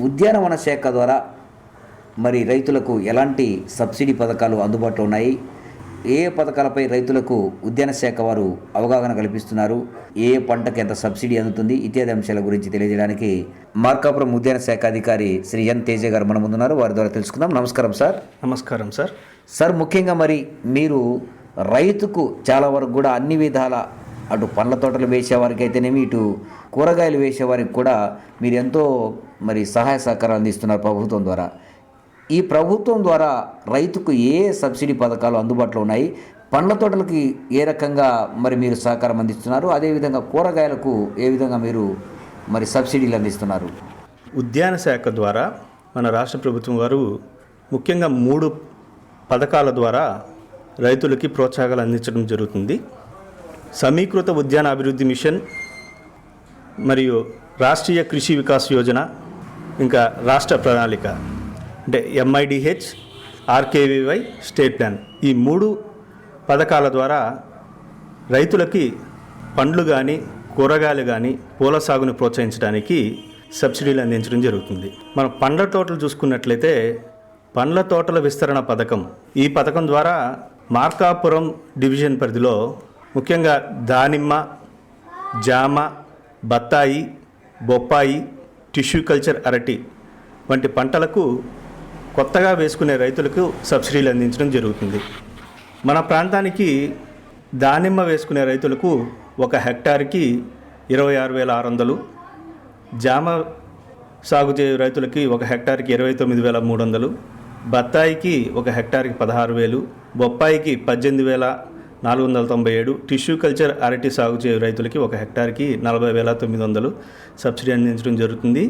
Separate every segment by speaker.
Speaker 1: ఉద్యానవన శాఖ ద్వారా మరి రైతులకు ఎలాంటి సబ్సిడీ పథకాలు అందుబాటులో ఉన్నాయి? ఏ ఏ పథకాలపై రైతులకు ఉద్యాన శాఖ వారు అవగాహన కల్పిస్తున్నారు? ఏ ఏ పంటకు ఎంత సబ్సిడీ అందుతుంది? ఇత్యాది అంశాల గురించి తెలియజేయడానికి మార్కాపురం ఉద్యాన శాఖ అధికారి శ్రీ ఎన్ తేజ గారు మన ముందున్నారు వారి ద్వారా తెలుసుకుందాం. నమస్కారం సార్.
Speaker 2: నమస్కారం సార్.
Speaker 1: సార్ ముఖ్యంగా మరి మీరు రైతుకు చాలా వరకు కూడా అన్ని విధాల అటు పండ్ల తోటలు వేసేవారికి అయితేనేమి ఇటు కూరగాయలు వేసేవారికి కూడా మీరు ఎంతో మరి సహాయ సహకారాలు అందిస్తున్నారు ప్రభుత్వం ద్వారా. ఈ ప్రభుత్వం ద్వారా రైతుకు ఏ ఏ సబ్సిడీ పథకాలు అందుబాటులో ఉన్నాయి? పండ్ల తోటలకి ఏ రకంగా మరి మీరు సహకారం అందిస్తున్నారు? అదేవిధంగా కూరగాయలకు ఏ విధంగా మీరు మరి సబ్సిడీలు అందిస్తున్నారు?
Speaker 2: ఉద్యాన శాఖ ద్వారా మన రాష్ట్ర ప్రభుత్వం వారు ముఖ్యంగా మూడు పథకాల ద్వారా రైతులకి ప్రోత్సాహాలు అందించడం జరుగుతుంది. సమీకృత ఉద్యాన అభివృద్ధి మిషన్ మరియు రాష్ట్రీయ కృషి వికాస్ యోజన ఇంకా రాష్ట్ర ప్రణాళిక అంటే ఎంఐడిహెచ్ ఆర్కేవివై స్టేట్ ప్లాన్. ఈ మూడు పథకాల ద్వారా రైతులకి పండ్లు కానీ కూరగాయలు కానీ పూల సాగును ప్రోత్సహించడానికి సబ్సిడీలు అందించడం జరుగుతుంది. మనం పండ్ల తోటలు చూసుకున్నట్లయితే పండ్ల తోటల విస్తరణ పథకం ఈ పథకం ద్వారా మార్కాపురం డివిజన్ పరిధిలో ముఖ్యంగా దానిమ్మ జామ బత్తాయి బొప్పాయి టిష్యూ కల్చర్ అరటి వంటి పంటలకు కొత్తగా వేసుకునే రైతులకు సబ్సిడీలు అందించడం జరుగుతుంది. మన ప్రాంతానికి దానిమ్మ వేసుకునే రైతులకు ఒక హెక్టార్కి ఇరవై ఆరు వేల ఆరు వందలు జామ సాగు చేయు రైతులకి ఒక హెక్టార్కి ఇరవై తొమ్మిది వేల మూడు వందలు బత్తాయికి ఒక హెక్టార్కి పదహారు వేలు బొప్పాయికి పద్దెనిమిది వేల నాలుగు వందల తొంభై ఏడు టిష్యూ కల్చర్ అరటి సాగు చేయు రైతులకి ఒక హెక్టార్కి నలభై వేల తొమ్మిది వందలు సబ్సిడీ అందించడం జరుగుతుంది.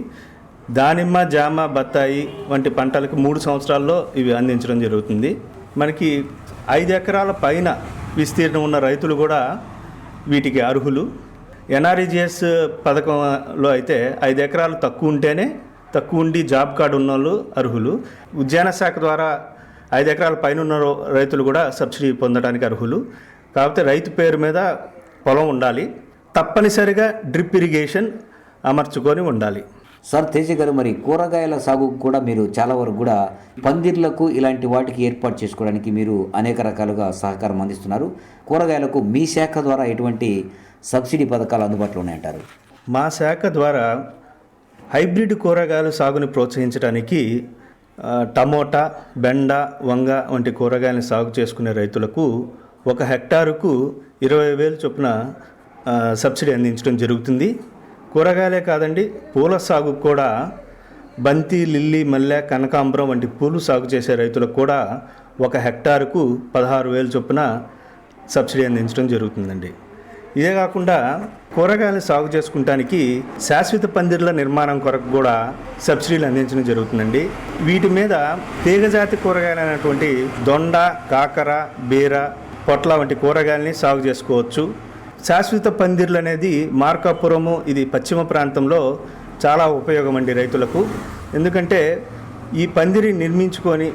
Speaker 2: దానిమ్మ జామ బత్తాయి వంటి పంటలకు మూడు సంవత్సరాల్లో ఇవి అందించడం జరుగుతుంది. మనకి ఐదు ఎకరాల పైన విస్తీర్ణం ఉన్న రైతులు కూడా వీటికి అర్హులు. ఎన్ఆర్ఈజిఎస్ పథకంలో అయితే ఐదు ఎకరాలు తక్కువ ఉంటేనే తక్కువ ఉండి జాబ్ కార్డు ఉన్న వాళ్ళు అర్హులు. ఉద్యాన శాఖ ద్వారా ఐదు ఎకరాల పైన రైతులు కూడా సబ్సిడీ పొందడానికి అర్హులు. కాకపోతే రైతు పేరు మీద పొలం ఉండాలి. తప్పనిసరిగా డ్రిప్ ఇరిగేషన్ అమర్చుకొని ఉండాలి.
Speaker 1: సార్ తేజ గారు మరి కూరగాయల సాగు కూడా మీరు చాలా వరకు కూడా పందిర్లకు ఇలాంటి వాటికి ఏర్పాటు చేసుకోవడానికి మీరు అనేక రకాలుగా సహకారం అందిస్తున్నారు. కూరగాయలకు మీ శాఖ ద్వారా ఎటువంటి సబ్సిడీ పథకాలు అందుబాటులో ఉన్నాయంటారు?
Speaker 2: మా శాఖ ద్వారా హైబ్రిడ్ కూరగాయల సాగుని ప్రోత్సహించడానికి టమోటా బెండ వంగ వంటి కూరగాయలను సాగు చేసుకునే రైతులకు ఒక హెక్టారుకు ఇరవై వేలు చొప్పున సబ్సిడీ అందించడం జరుగుతుంది. కూరగాయలే కాదండి పూల సాగు కూడా బంతి లిల్లీ మల్లె కనకాంబరం వంటి పూలు సాగు చేసే రైతులకు కూడా ఒక హెక్టారుకు పదహారు వేలు చొప్పున సబ్సిడీ అందించడం జరుగుతుందండి. ఇదే కాకుండా కూరగాయలను సాగు చేసుకుంటానికి శాశ్వత పందిర్ల నిర్మాణం కొరకు కూడా సబ్సిడీలు అందించడం జరుగుతుందండి. వీటి మీద తీగజాతి కూరగాయలు అయినటువంటి దొండ కాకర బీర పొట్ల వంటి కూరగాయలని సాగు చేసుకోవచ్చు. శాశ్వత పందిర్లు అనేది మార్కాపురము ఇది పశ్చిమ ప్రాంతంలో చాలా ఉపయోగం అండి రైతులకు. ఎందుకంటే ఈ పందిరి నిర్మించుకొని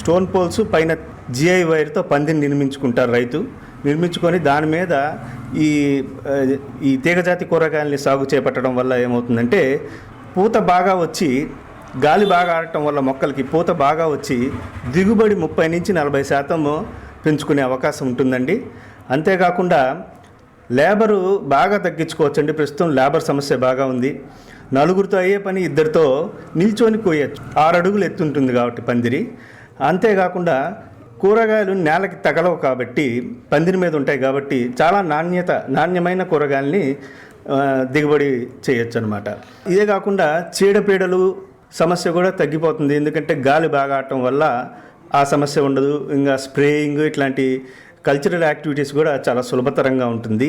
Speaker 2: స్టోన్ పోల్స్ పైన జిఐ వైర్తో పందిరి నిర్మించుకుంటారు రైతు. నిర్మించుకొని దాని మీద ఈ ఈ తీగజాతి కూరగాయల్ని సాగు చేపట్టడం వల్ల ఏమవుతుందంటే పూత బాగా వచ్చి గాలి బాగా ఆడటం వల్ల మొక్కలకి పూత బాగా వచ్చి దిగుబడి ముప్పై నుంచి నలభై శాతం పెంచుకునే అవకాశం ఉంటుందండి. అంతేకాకుండా లేబరు బాగా తగ్గించుకోవచ్చండి. ప్రస్తుతం లేబర్ సమస్య బాగా ఉంది. నలుగురితో అయ్యే పని ఇద్దరితో నిల్చొని కోయచ్చు. ఆరు అడుగులు ఎత్తుంటుంది కాబట్టి పందిరి. అంతేకాకుండా కూరగాయలు నేలకి తగలవు కాబట్టి పందిరి మీద ఉంటాయి కాబట్టి చాలా నాణ్యత నాణ్యమైన కూరగాయల్ని దిగుబడి చేయొచ్చు అనమాట ఇదే కాకుండా చీడపీడలు సమస్య కూడా తగ్గిపోతుంది. ఎందుకంటే గాలి బాగా ఆడటం వల్ల ఆ సమస్య ఉండదు. ఇంకా స్ప్రేయింగ్ ఇట్లాంటి కల్చరల్ యాక్టివిటీస్ కూడా చాలా సులభతరంగా ఉంటుంది.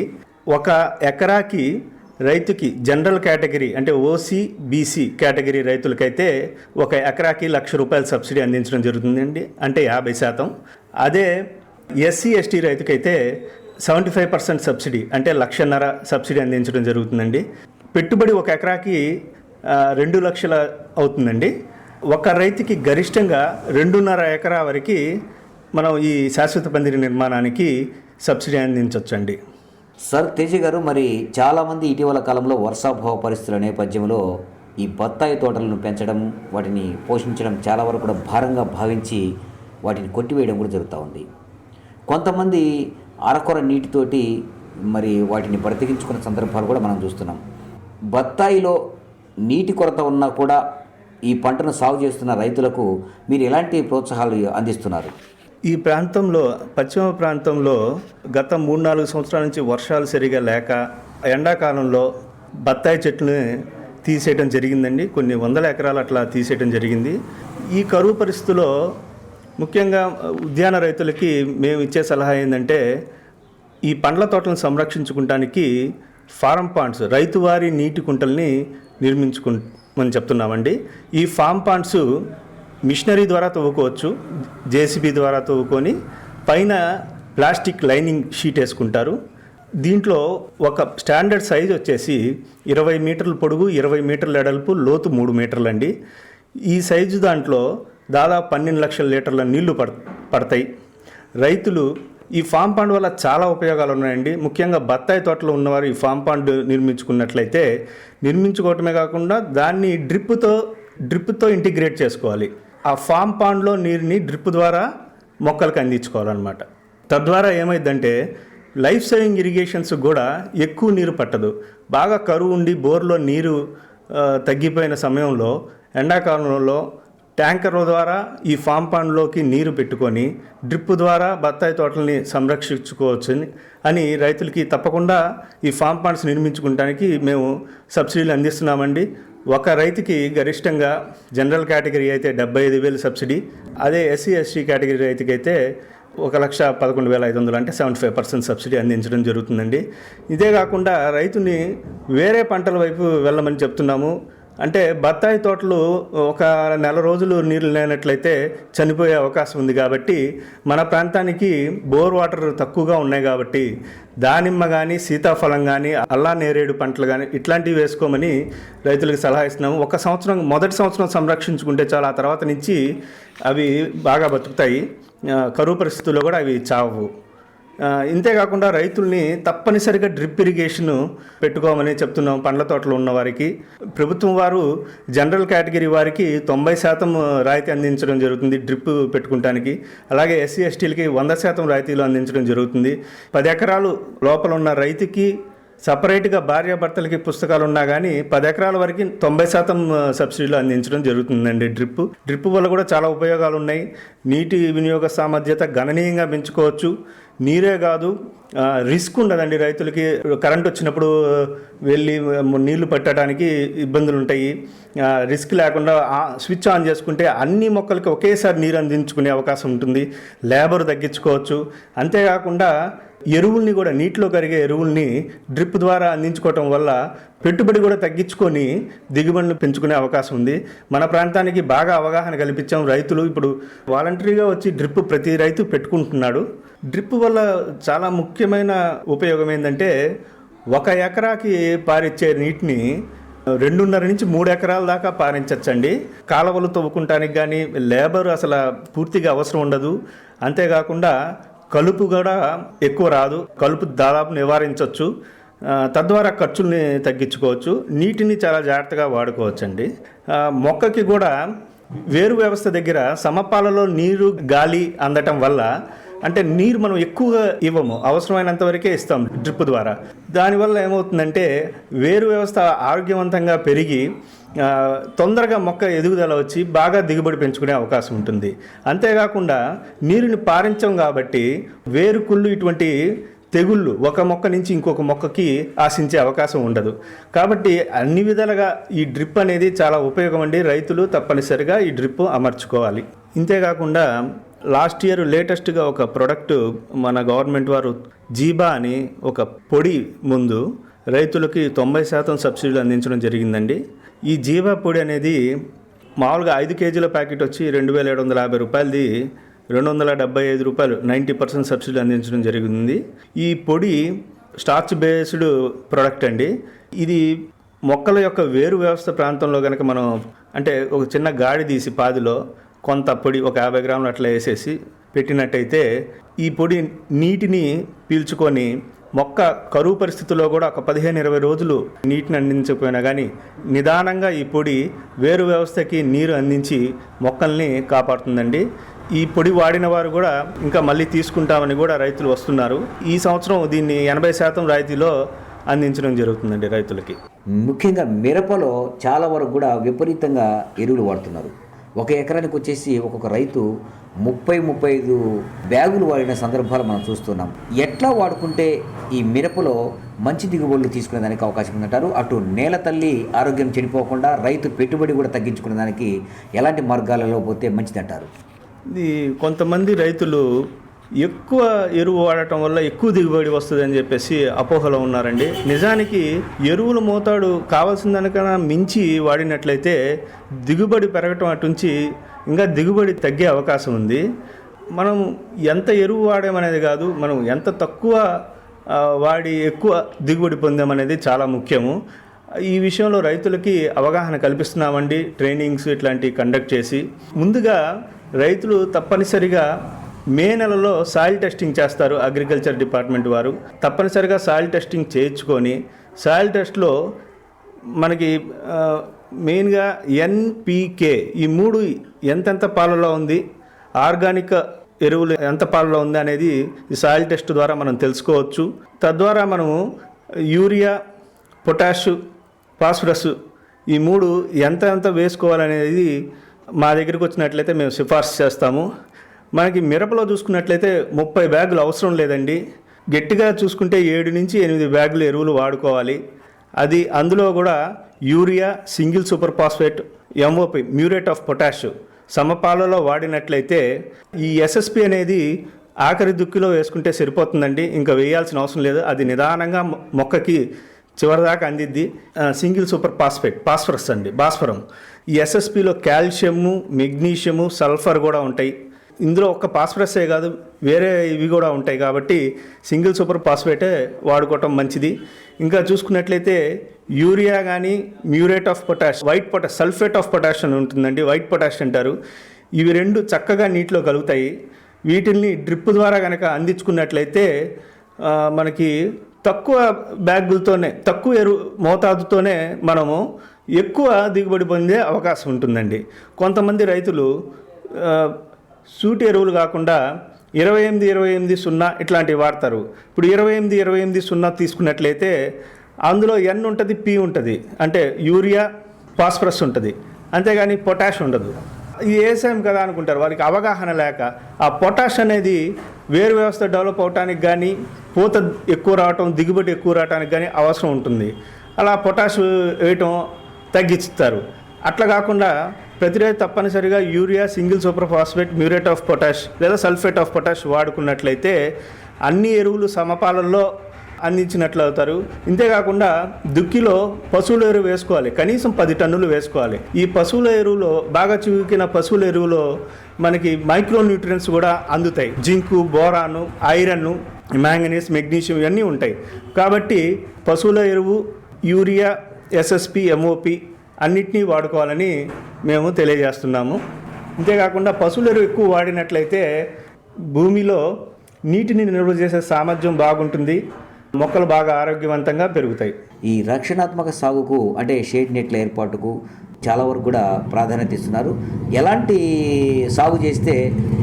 Speaker 2: ఒక ఎకరాకి రైతుకి జనరల్ కేటగిరీ అంటే ఓసీ బీసీ కేటగిరీ రైతులకైతే ఒక ఎకరాకి లక్ష రూపాయల సబ్సిడీ అందించడం జరుగుతుందండి. అంటే యాభై శాతం. అదే ఎస్సీ ఎస్టీ రైతుకైతే సెవెంటీ ఫైవ్ పర్సెంట్ సబ్సిడీ అంటే లక్షన్నర సబ్సిడీ అందించడం జరుగుతుందండి. పెట్టుబడి ఒక ఎకరాకి రెండు లక్షల అవుతుందండి. ఒక రైతుకి గరిష్టంగా రెండున్నర ఎకరా వరకు మనం ఈ శాశ్వత పందిరి నిర్మాణానికి సబ్సిడీ అందించవచ్చండి
Speaker 1: సార్ తేజ గారు మరి చాలామంది ఇటీవల కాలంలో వర్షాభావ పరిస్థితుల నేపథ్యంలో ఈ బత్తాయి తోటలను పెంచడం వాటిని పోషించడం చాలా వరకు కూడా భారంగా భావించి వాటిని కొట్టివేయడం కూడా జరుగుతూ ఉంది. కొంతమంది అరకొర నీటితోటి మరి వాటిని బ్రతికించుకున్న సందర్భాలు కూడా మనం చూస్తున్నాం. బత్తాయిలో నీటి కొరత ఉన్నా కూడా ఈ పంటను సాగు చేస్తున్న రైతులకు మీరు ఎలాంటి ప్రోత్సాహాలు అందిస్తున్నారు?
Speaker 2: ఈ ప్రాంతంలో పశ్చిమ ప్రాంతంలో గత మూడు నాలుగు సంవత్సరాల నుంచి వర్షాలు సరిగా లేక ఎండాకాలంలో బత్తాయి చెట్లని తీసేయడం జరిగిందండి. కొన్ని వందల ఎకరాలు అట్లా తీసేయడం జరిగింది. ఈ కరువు పరిస్థితుల్లో ముఖ్యంగా ఉద్యాన రైతులకి మేము ఇచ్చే సలహా ఏంటంటే ఈ పండ్ల తోటలను సంరక్షించుకుంటానికి ఫారం పాండ్స్ రైతువారి నీటి కుంటల్ని నిర్మించుకుంటామని చెప్తున్నామండి. ఈ ఫామ్ పాండ్స్ మిషనరీ ద్వారా తవ్వుకోవచ్చు జేసీబీ ద్వారా తవ్వుకొని పైన ప్లాస్టిక్ లైనింగ్ షీట్ వేసుకుంటారు. దీంట్లో ఒక స్టాండర్డ్ సైజ్ వచ్చేసి ఇరవై మీటర్ల పొడుగు ఇరవై మీటర్ల ఎడల్పు లోతు మూడు మీటర్లు అండి ఈ సైజు దాంట్లో దాదాపు పన్నెండు లక్షల లీటర్ల నీళ్ళు పడ పడతాయి. రైతులు ఈ ఫామ్ పాండ్ వల్ల చాలా ఉపయోగాలు ఉన్నాయండి. ముఖ్యంగా బత్తాయి తోటలో ఉన్నవారు ఈ ఫామ్ పాండ్ నిర్మించుకున్నట్లయితే నిర్మించుకోవటమే కాకుండా దాన్ని డ్రిప్తో డ్రిప్తో ఇంటిగ్రేట్ చేసుకోవాలి. ఆ ఫామ్ పాండ్లో నీరుని డ్రిప్ ద్వారా మొక్కలకు అందించుకోవాలన్నమాట. తద్వారా ఏమైందంటే లైఫ్ సేవింగ్ ఇరిగేషన్స్ కూడా ఎక్కువ నీరు పట్టదు. బాగా కరువు ఉండి బోర్లో నీరు తగ్గిపోయిన సమయంలో ఎండాకాలంలో ట్యాంకర్ ద్వారా ఈ ఫామ్ పాండ్లోకి నీరు పెట్టుకొని డ్రిప్ ద్వారా బత్తాయి తోటల్ని సంరక్షించుకోవచ్చు అని రైతులకి తప్పకుండా ఈ ఫామ్ పాండ్స్ నిర్మించుకోవడానికి మేము సబ్సిడీలు అందిస్తున్నామండి. ఒక రైతుకి గరిష్టంగా జనరల్ కేటగిరీ అయితే డెబ్బై ఐదు వేలు సబ్సిడీ అదే ఎస్సీ ఎస్టీ కేటగిరీ రైతుకి అయితే ఒక లక్ష పదకొండు వేల ఐదు వందలు అంటే సెవెంటీ ఫైవ్ పర్సెంట్ సబ్సిడీ అందించడం జరుగుతుందండి. ఇదే కాకుండా రైతుని వేరే పంటల వైపు వెళ్ళమని చెప్తున్నాము. అంటే బత్తాయి తోటలు ఒక నెల రోజులు నీళ్ళు లేనట్లయితే చనిపోయే అవకాశం ఉంది కాబట్టి మన ప్రాంతానికి బోర్ వాటర్ తక్కువగా ఉన్నాయి కాబట్టి దానిమ్మ కానీ సీతాఫలం కానీ అల్లా నేరేడు పంటలు కానీ ఇట్లాంటివి వేసుకోమని రైతులకు సలహా ఇస్తున్నాము. ఒక సంవత్సరం మొదటి సంవత్సరం సంరక్షించుకుంటే చాలా ఆ తర్వాత నుంచి అవి బాగా బతుకుతాయి. కరువు పరిస్థితుల్లో కూడా అవి చావు ఇంతేకాకుండా రైతుల్ని తప్పనిసరిగా డ్రిప్ ఇరిగేషన్ పెట్టుకోమని చెప్తున్నాం పండ్ల తోటలు ఉన్న వారికి. ప్రభుత్వం వారు జనరల్ కేటగిరీ వారికి తొంభై శాతం రాయితీ అందించడం జరుగుతుంది డ్రిప్ పెట్టుకుంటానికి. అలాగే ఎస్సీ ఎస్టీలకి వంద శాతం రాయితీలు అందించడం జరుగుతుంది. పది ఎకరాలు లోపల ఉన్న రైతుకి సపరేట్గా భార్యాభర్తలకి పుస్తకాలు ఉన్నా కానీ పది ఎకరాల వరకు తొంభై శాతం సబ్సిడీలు అందించడం జరుగుతుందండి డ్రిప్. డ్రిప్ వల్ల కూడా చాలా ఉపయోగాలు ఉన్నాయి. నీటి వినియోగ సామర్థ్యత గణనీయంగా పెంచుకోవచ్చు. నీరే కాదు రిస్క్ ఉండదండి రైతులకి. కరెంట్ వచ్చినప్పుడు వెళ్ళి నీళ్ళు పట్టడానికి ఇబ్బందులు ఉంటాయి. రిస్క్ లేకుండా స్విచ్ ఆన్ చేసుకుంటే అన్ని మొక్కలకి ఒకేసారి నీరు అందించుకునే అవకాశం ఉంటుంది. లేబర్ తగ్గించుకోవచ్చు. అంతేకాకుండా ఎరువుల్ని కూడా నీటిలో కరిగే ఎరువుల్ని డ్రిప్ ద్వారా అందించుకోవటం వల్ల పెట్టుబడి కూడా తగ్గించుకొని దిగుబడిని పెంచుకునే అవకాశం ఉంది. మన ప్రాంతానికి బాగా అవగాహన కల్పించాం రైతులు. ఇప్పుడు వాలంటరీగా వచ్చి డ్రిప్ ప్రతి రైతు పెట్టుకుంటున్నాడు. డ్రిప్ వల్ల చాలా ముఖ్యమైన ఉపయోగం ఏంటంటే ఒక ఎకరాకి పారిచ్చే నీటిని రెండున్నర నుంచి మూడు ఎకరాల దాకా పారించచ్చండి. కాలువలు తవ్వుకుంటానికి కానీ లేబర్ అసలు పూర్తిగా అవసరం ఉండదు. అంతేకాకుండా కలుపు కూడా ఎక్కువ రాదు. కలుపు దాదాపు నివారించవచ్చు తద్వారా ఖర్చుల్ని తగ్గించుకోవచ్చు. నీటిని చాలా జాగ్రత్తగా వాడుకోవచ్చండి. మొక్కకి కూడా వేరు వ్యవస్థ దగ్గర సమపాలలో నీరు గాలి అందటం వల్ల అంటే నీరు మనం ఎక్కువగా ఇవ్వము. అవసరమైనంత వరకే ఇస్తాం డ్రిప్ ద్వారా. దానివల్ల ఏమవుతుందంటే వేరు వ్యవస్థ ఆరోగ్యవంతంగా పెరిగి తొందరగా మొక్క ఎదుగుదల వచ్చి బాగా దిగుబడి పెంచుకునే అవకాశం ఉంటుంది. అంతేకాకుండా నీరుని పారించం కాబట్టి వేరుకుళ్ళు ఇటువంటి తెగుళ్ళు ఒక మొక్క నుంచి ఇంకొక మొక్కకి ఆశించే అవకాశం ఉండదు. కాబట్టి అన్ని విధాలుగా ఈ డ్రిప్ అనేది చాలా ఉపయోగం అండి. రైతులు తప్పనిసరిగా ఈ డ్రిప్ అమర్చుకోవాలి. ఇంతేకాకుండా లాస్ట్ ఇయర్ లేటెస్ట్గా ఒక ప్రోడక్ట్ మన గవర్నమెంట్ వారు జీబా అని ఒక పొడి ముందు రైతులకి తొంభై శాతం సబ్సిడీలు అందించడం జరిగిందండి. ఈ జీవా పొడి అనేది మామూలుగా ఐదు కేజీల ప్యాకెట్ వచ్చి రెండు వేల ఏడు వందల యాభై రూపాయలది రెండు వందల డెబ్బై ఐదు రూపాయలు నైంటీ పర్సెంట్ సబ్సిడీ అందించడం జరిగింది. ఈ పొడి స్టార్చ్ బేస్డ్ ప్రోడక్ట్ అండి. ఇది మొక్కల యొక్క వేరు వ్యవస్థ ప్రాంతంలో కనుక మనం అంటే ఒక చిన్న గాడి తీసి పాదిలో కొంత పొడి ఒక యాభై గ్రాములు అట్లా వేసేసి పెట్టినట్టయితే ఈ పొడి నీటిని పీల్చుకొని మొక్క కరువు పరిస్థితుల్లో కూడా ఒక పదిహేను ఇరవై రోజులు నీటిని అందించకపోయినా కానీ నిదానంగా ఈ పొడి వేరు వ్యవస్థకి నీరు అందించి మొక్కల్ని కాపాడుతుందండి. ఈ పొడి వాడిన వారు కూడా ఇంకా మళ్ళీ తీసుకుంటామని కూడా రైతులు వస్తున్నారు. ఈ సంవత్సరం దీన్ని ఎనభై శాతం రాయితీలో అందించడం జరుగుతుందండి రైతులకి.
Speaker 1: ముఖ్యంగా మిరపలో చాలా వరకు కూడా విపరీతంగా ఎరువులు వాడుతున్నారు. ఒక ఎకరానికి వచ్చేసి ఒక్కొక్క రైతు ముప్పై ముప్పై ఐదు బ్యాగులు వాడిన సందర్భాలు మనం చూస్తున్నాం. ఎట్లా వాడుకుంటే ఈ మిరపలో మంచి దిగుబడులు తీసుకునే దానికి అవకాశం ఉందంటారు? అటు నేల తల్లి ఆరోగ్యం చెడిపోకుండా రైతు పెట్టుబడి కూడా తగ్గించుకునే దానికి ఎలాంటి మార్గాలలో పోతే మంచిదంటారు?
Speaker 2: ఇది కొంతమంది రైతులు ఎక్కువ ఎరువు వాడటం వల్ల ఎక్కువ దిగుబడి వస్తుందని చెప్పేసి అపోహలో ఉన్నారండి. నిజానికి ఎరువుల మోతాడు కావాల్సిన దానికన్నా మించి వాడినట్లయితే దిగుబడి పెరగటం అటుంచి ఇంకా దిగుబడి తగ్గే అవకాశం ఉంది. మనం ఎంత ఎరువు వాడామనేది కాదు మనం ఎంత తక్కువ వాడి ఎక్కువ దిగుబడి పొందామనేది చాలా ముఖ్యము. ఈ విషయంలో రైతులకి అవగాహన కల్పిస్తున్నామండి ట్రైనింగ్స్ ఇట్లాంటివి కండక్ట్ చేసి. ముందుగా రైతులు తప్పనిసరిగా మే నెలలో సాయిల్ టెస్టింగ్ చేస్తారు అగ్రికల్చర్ డిపార్ట్మెంట్ వారు. తప్పనిసరిగా సాయిల్ టెస్టింగ్ చేయించుకొని సాయిల్ టెస్ట్లో మనకి మెయిన్గా ఎన్పికే ఈ మూడు ఎంతెంత పాలలో ఉంది ఆర్గానిక్ ఎరువులు ఎంత పాలలో ఉంది అనేది ఈ సాయిల్ టెస్ట్ ద్వారా మనం తెలుసుకోవచ్చు. తద్వారా మనము యూరియా పొటాష్ ఫాస్ఫరస్ ఈ మూడు ఎంత ఎంత వేసుకోవాలనేది మా దగ్గరికి వచ్చినట్లయితే మేము సిఫార్సు చేస్తాము. మనకి మిరపలో చూసుకున్నట్లయితే ముప్పై బ్యాగులు అవసరం లేదండి. గట్టిగా చూసుకుంటే ఏడు నుంచి ఎనిమిది బ్యాగులు ఎరువులు వాడుకోవాలి. అది అందులో కూడా urea single super phosphate MOP muriate of potash సమపాలలో వాడినట్లయితే ఈ ఎస్ఎస్పి అనేది ఆఖరి దుక్కిలో వేసుకుంటే సరిపోతుందండి. ఇంకా వేయాల్సిన అవసరం లేదు. అది నిదానంగా మొక్కకి చివరిదాకా అందిద్ది. సింగిల్ సూపర్ ఫాస్ఫేట్ ఫాస్ఫరస్ అండి భాస్వరం ఈ ఎస్ఎస్పిలో కాల్షియము మెగ్నీషియము సల్ఫర్ కూడా ఉంటాయి. ఇందులో ఒక్క పాస్ఫరస్సే కాదు వేరే ఇవి కూడా ఉంటాయి కాబట్టి సింగిల్ సూపర్ ఫాస్ఫేటే వాడుకోవటం మంచిది. ఇంకా చూసుకున్నట్లయితే యూరియా కానీ muriate of potash white potash sulphate of potash అని ఉంటుందండి వైట్ పొటాష్ అంటారు. ఇవి రెండు చక్కగా నీటిలో కలుగుతాయి. వీటిల్ని డ్రిప్ ద్వారా కనుక అందించుకున్నట్లయితే మనకి తక్కువ బ్యాగులతోనే తక్కువ ఎరువు మోతాదుతోనే మనము ఎక్కువ దిగుబడి పొందే అవకాశం ఉంటుందండి. కొంతమంది రైతులు సూటి ఎరువులు కాకుండా ఇరవై ఎనిమిది ఇరవై ఎనిమిది సున్నా ఇట్లాంటివి వాడతారు. ఇప్పుడు ఇరవై ఎనిమిది ఇరవై ఎనిమిది సున్నా తీసుకున్నట్లయితే అందులో ఎన్ ఉంటుంది పి ఉంటుంది. అంటే యూరియా ఫాస్ఫరస్ ఉంటుంది. అంతేగాని పొటాష్ ఉండదు. ఇది వేసాం కదా అనుకుంటారు వారికి అవగాహన లేక ఆ పొటాష్ అనేది వేరు వ్యవస్థ డెవలప్ అవడానికి కానీ పూత ఎక్కువ రావటం దిగుబడి ఎక్కువ రావడానికి కానీ అవసరం ఉంటుంది. అలా పొటాష్ వేయటం తగ్గిస్తారు. అట్లా కాకుండా ప్రతిరోజు తప్పనిసరిగా urea single super phosphate muriate of potash లేదా సల్ఫేట్ ఆఫ్ పొటాష్ వాడుకున్నట్లయితే అన్ని ఎరువులు సమపాలల్లో అందించినట్లు అవుతారు. ఇంతేకాకుండా దుక్కిలో పశువుల ఎరువు వేసుకోవాలి. కనీసం పది టన్నులు వేసుకోవాలి. ఈ పశువుల ఎరువులో బాగా చివికిన పశువుల ఎరువులో మనకి మైక్రో న్యూట్రియన్స్ కూడా అందుతాయి. Zinc boron iron manganese magnesium ఇవన్నీ ఉంటాయి. కాబట్టి పశువుల ఎరువు యూరియా ఎస్ఎస్పి ఎంఓపి అన్నిటినీ వాడుకోవాలని మేము తెలియజేస్తున్నాము. అంతేకాకుండా పశువుల ఎరువు ఎక్కువ వాడినట్లయితే భూమిలో నీటిని నిల్వ చేసే సామర్థ్యం బాగుంటుంది. మొక్కలు బాగా ఆరోగ్యవంతంగా పెరుగుతాయి.
Speaker 1: ఈ రక్షణాత్మక సాగుకు అంటే షేడ్ నెట్ల ఏర్పాటుకు చాలా వరకు కూడా ప్రాధాన్యత ఇస్తున్నారు. ఎలాంటి సాగు చేస్తే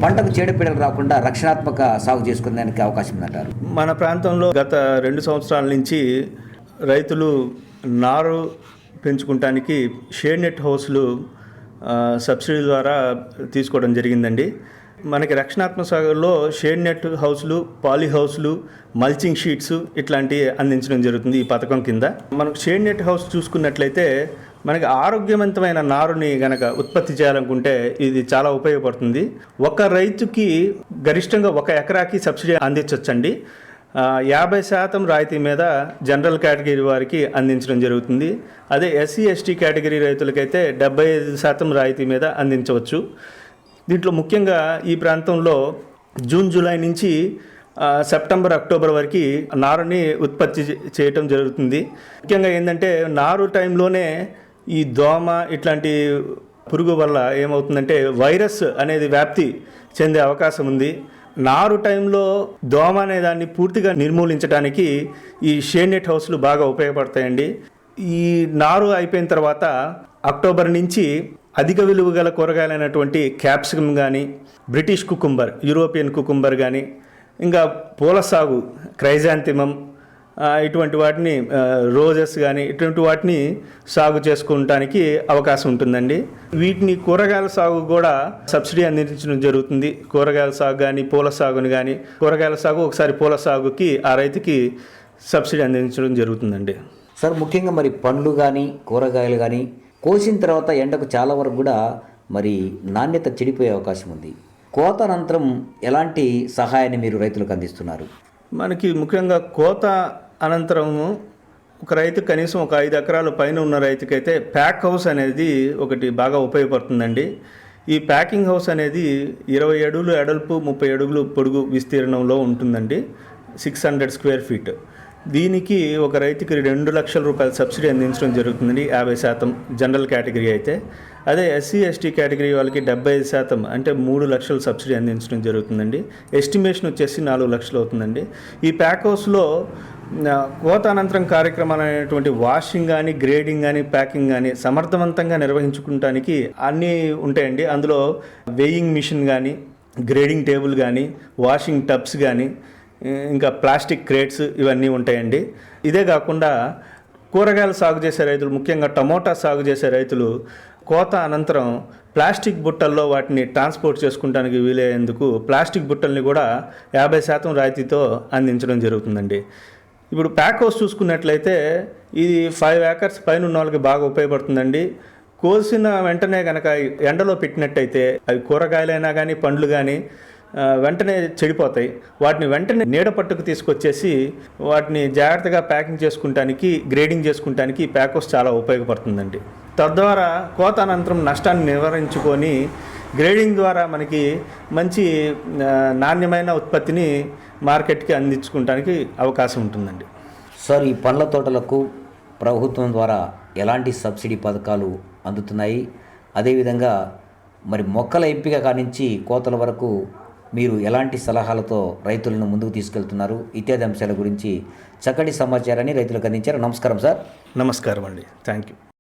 Speaker 1: పంటకు చీడపీడలు రాకుండా రక్షణాత్మక సాగు చేసుకునేదానికి అవకాశం ఉందంటారు?
Speaker 2: మన ప్రాంతంలో గత రెండు సంవత్సరాల నుంచి రైతులు నారు పెంచుకుంటానికి షేడ్ నెట్ హౌస్లు సబ్సిడీ ద్వారా తీసుకోవడం జరిగిందండి. మనకి రక్షణాత్మక సాగులో షేడ్ నెట్ హౌస్లు పాలీ హౌస్లు మల్చింగ్ షీట్స్ ఇట్లాంటివి అందించడం జరుగుతుంది ఈ పథకం కింద. మనకు షేడ్ నెట్ హౌస్ చూసుకున్నట్లయితే మనకి ఆరోగ్యవంతమైన నారుని గనక ఉత్పత్తి చేయాలనుకుంటే ఇది చాలా ఉపయోగపడుతుంది. ఒక రైతుకి గరిష్టంగా ఒక ఎకరాకి సబ్సిడీ అందించవచ్చండి యాభై శాతం రాయితీ మీద జనరల్ కేటగిరీ వారికి అందించడం జరుగుతుంది. అదే ఎస్సీ ఎస్టీ కేటగిరీ రైతులకైతే డెబ్బై ఐదు శాతం రాయితీ మీద అందించవచ్చు. దీంట్లో ముఖ్యంగా ఈ ప్రాంతంలో జూన్ జూలై నుంచి సెప్టెంబర్ అక్టోబర్ వరకు నారుని ఉత్పత్తి చేయటం జరుగుతుంది. ముఖ్యంగా ఏంటంటే నారు టైంలోనే ఈ దోమ ఇట్లాంటి పురుగు వల్ల ఏమవుతుందంటే వైరస్ అనేది వ్యాప్తి చెందే అవకాశం ఉంది. నారు టైంలో దోమ అనే దాన్ని పూర్తిగా నిర్మూలించడానికి ఈ షేనెట్ నెట్ హౌస్లు బాగా ఉపయోగపడతాయండి. ఈ నారు అయిపోయిన తర్వాత అక్టోబర్ నుంచి అధిక విలువ గల కూరగాయలైనటువంటి క్యాప్సికమ్ కానీ బ్రిటిష్ కుకుంబర్ యూరోపియన్ కుకుంబర్ కానీ ఇంకా పూల సాగు క్రైజాంతిమం ఇటువంటి వాటిని రోజెస్ కానీ ఇటువంటి వాటిని సాగు చేసుకుంటానికి అవకాశం ఉంటుందండి. వీటిని కూరగాయల సాగు కూడా సబ్సిడీ అందించడం జరుగుతుంది. కూరగాయల సాగు కానీ పూల సాగుని కానీ కూరగాయల సాగు ఒకసారి పూల సాగుకి ఆ రైతుకి సబ్సిడీ అందించడం జరుగుతుందండి.
Speaker 1: సార్ ముఖ్యంగా మరి పండ్లు కానీ కూరగాయలు కానీ కోసిన తర్వాత ఎండకు చాలా వరకు కూడా మరి నాణ్యత చెడిపోయే అవకాశం ఉంది. కోత అనంతరం ఎలాంటి సహాయాన్ని మీరు రైతులకు అందిస్తున్నారు?
Speaker 2: మనకి ముఖ్యంగా కోత అనంతరము ఒక రైతు కనీసం ఒక ఐదు ఎకరాల పైన ఉన్న రైతుకైతే ప్యాక్ హౌస్ అనేది ఒకటి బాగా ఉపయోగపడుతుందండి. ఈ ప్యాకింగ్ హౌస్ అనేది ఇరవై అడుగులు ఎడల్పు ముప్పై అడుగులు పొడుగు విస్తీర్ణంలో ఉంటుందండి. Six hundred square feet. దీనికి ఒక రైతుకి రెండు లక్షల రూపాయల సబ్సిడీ అందించడం జరుగుతుంది యాభై శాతం జనరల్ కేటగిరీ అయితే. అదే ఎస్సీ ఎస్టీ కేటగిరీ వాళ్ళకి డెబ్బై ఐదు శాతం అంటే మూడు లక్షల సబ్సిడీ అందించడం జరుగుతుందండి. ఎస్టిమేషన్ వచ్చేసి నాలుగు లక్షలు అవుతుందండి. ఈ ప్యాక్ హౌస్లో కోత అనంతరం కార్యక్రమాలు అనేటువంటి వాషింగ్ కానీ గ్రేడింగ్ కానీ ప్యాకింగ్ కానీ సమర్థవంతంగా నిర్వహించుకుంటానికి అన్నీ ఉంటాయండి. అందులో వేయింగ్ మిషన్ కానీ గ్రేడింగ్ టేబుల్ కానీ వాషింగ్ టబ్స్ కానీ ఇంకా ప్లాస్టిక్ క్రేట్స్ ఇవన్నీ ఉంటాయండి. ఇదే కాకుండా కూరగాయలు సాగు చేసే రైతులు ముఖ్యంగా టమోటా సాగు చేసే రైతులు కోత అనంతరం ప్లాస్టిక్ బుట్టల్లో వాటిని ట్రాన్స్పోర్ట్ చేసుకుంటానికి వీలయ్యేందుకు ప్లాస్టిక్ బుట్టల్ని కూడా యాభై శాతం రాయితీతో అందించడం జరుగుతుందండి. ఇప్పుడు ప్యాక్ హౌస్ చూసుకున్నట్లయితే ఇది ఫైవ్ ఏకర్స్ పైన ఉన్న వాళ్ళకి బాగా ఉపయోగపడుతుందండి. కోసిన వెంటనే కనుక ఎండలో పెట్టినట్టయితే అవి కూరగాయలైనా కానీ పండ్లు కానీ వెంటనే చెడిపోతాయి. వాటిని వెంటనే నీడ పట్టుకు తీసుకొచ్చేసి వాటిని జాగ్రత్తగా ప్యాకింగ్ చేసుకుంటానికి గ్రేడింగ్ చేసుకుంటానికి ప్యాకోస్ చాలా ఉపయోగపడుతుందండి. తద్వారా కోత అనంతరం నష్టాన్ని నివారించుకొని గ్రేడింగ్ ద్వారా మనకి మంచి నాణ్యమైన ఉత్పత్తిని మార్కెట్కి అందించుకుంటానికి అవకాశం ఉంటుందండి.
Speaker 1: సార్ ఈ పండ్ల తోటలకు ప్రభుత్వం ద్వారా ఎలాంటి సబ్సిడీ పథకాలు అందుతున్నాయి? అదేవిధంగా మరి మొక్కల ఎంపిక కానించి కోతల వరకు మీరు ఎలాంటి సలహాలతో రైతులను ముందుకు తీసుకెళ్తున్నారు? ఇత్యాది అంశాల గురించి చక్కటి సమాచారాన్ని రైతులకు అందించారు. నమస్కారం సార్.
Speaker 2: నమస్కారం అండి. Thank you